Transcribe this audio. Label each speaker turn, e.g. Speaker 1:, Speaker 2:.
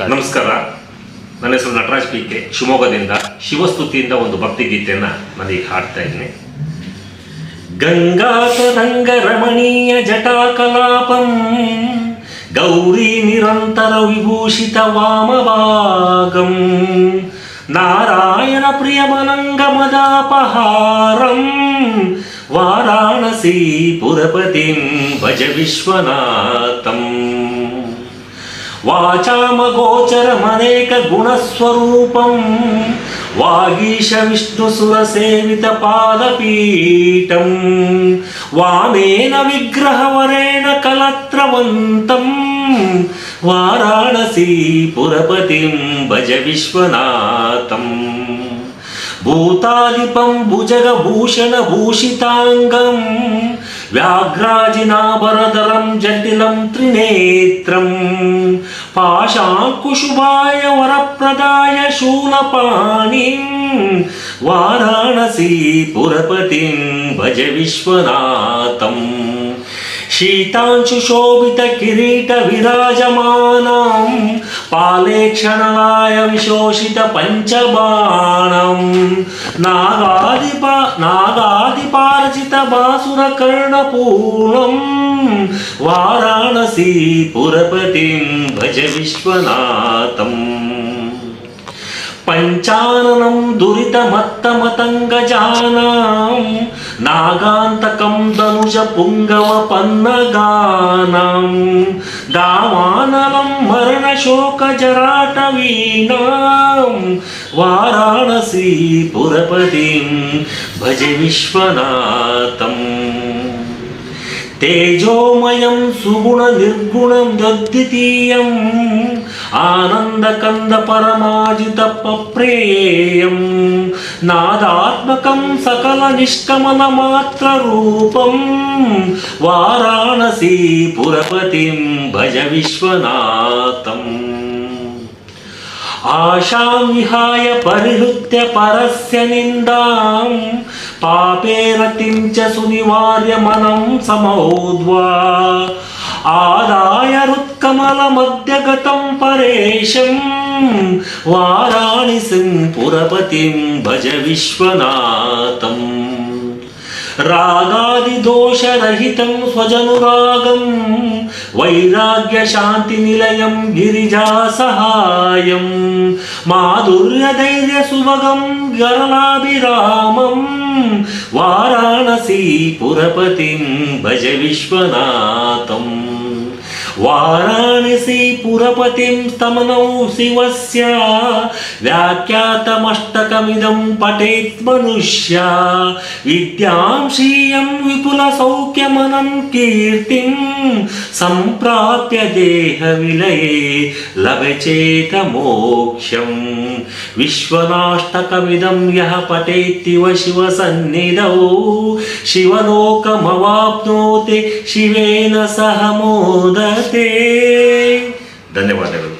Speaker 1: ನಮಸ್ಕಾರ. ನನ್ನ ಹೆಸರು ನಟರಾಜ್ ಪಿ ಕೆ ಶಿವಮೊಗ್ಗದಿಂದ ಶಿವಸ್ತುತಿಯಿಂದ ಒಂದು ಭಕ್ತಿ ಗೀತೆಯನ್ನ ನಾನೀಗ ಹಾಡ್ತಾ ಇದ್ದೀನಿ. ಗಂಗಾತರಂಗ ರಮಣೀಯ ಜಟಾಕಲಾಪಂ ಗೌರಿ ನಿರಂತರ ವಿಭೂಷಿತ ವಾಮಭಾಗಂ ನಾರಾಯಣ ಪ್ರಿಯಮನಂಗಮದಾಪಹಾರಂ ವಾರಾಣಸಿ ಪುರಪತಿಂ ಭಜ ವಿಶ್ವನಾಥಂ. వాచామగోచరమనేక గుణస్వరూపం. వాగీష విష్ణు సురసేవిత పాదపీఠం. వామేన విగ్రహవరేణ కలత్రవంతం వారాణసీ పురపతిం భజ విశ్వనాథం. భూతాలిపం భుజగభూషణ భూషితాంగం. వ్యాఘ్రాజినాభరధరం జటిలం త్రినేత్రం పాశాంకుశుభాయ వరప్రదాయ శూలపాణిం వారాణసీ పురపతిం భజ విశ్వనాథం శీతాంశుశోభిత కిరీట విరాజమానం పాలేక్షణాయ విశోషిత పంచబాణం నాగాదిప నాగాదిపార్జిత బాసుర కర్ణపూర్ణం వారాణసీ పురపతిం భజ విశ్వనాథం పంచాననం దురితమత్తమతంగజానాం నాగాంతకం ధనుజ పుంగవ పన్నగానాం దావానలం మరణశోకజరాటవీనాం వారాణసీ పురపతిం భజ విశ్వనాథం తేజోమయం సుగుణ నిర్గుణం యద్వితీయం ఆనందకంద పరమాజిత ప్రేయం నాదాత్మకం సకల నిష్కమల మాత్ర రూపం. వారాణసీ పురపతిం భజ విశ్వనాథం. ఆశాం విహాయ పరిహృత్య పరస్య నిందాం. పాపే రతిం చ సునివార్య మనం సమౌద్వా ఆదాయ రుత్కమల మధ్యగతం పరేశం. వారాణి సింపురపతిం భజ విశ్వనాథం. రాగాదిదోషరహితం స్వజనురాగం వైరాగ్యశాంతినిలయం గిరిజా సహాయం మాధుర్యధైర్య సుభగం గరళాభిరామం వారాణసీ పురపతిం భజ విశ్వనాథం. వారాణసీ పురపతిం స్తమనౌ శివస్య వ్యాఖ్యాతమష్టకమిదం పఠేత్ మనుష్య. విద్యాం శ్రియం విపుల సౌఖ్యమనం కీర్తిం సంప్రాప్య దేహ విలయే లభచేత మోక్షం. విశ్వనాష్టకమిదం యహ పఠేత్తివ శివ సన్నిధౌ. శివలోకమవాప్నోతి శివేన సహ మోదతే. ధన్యవాదాలు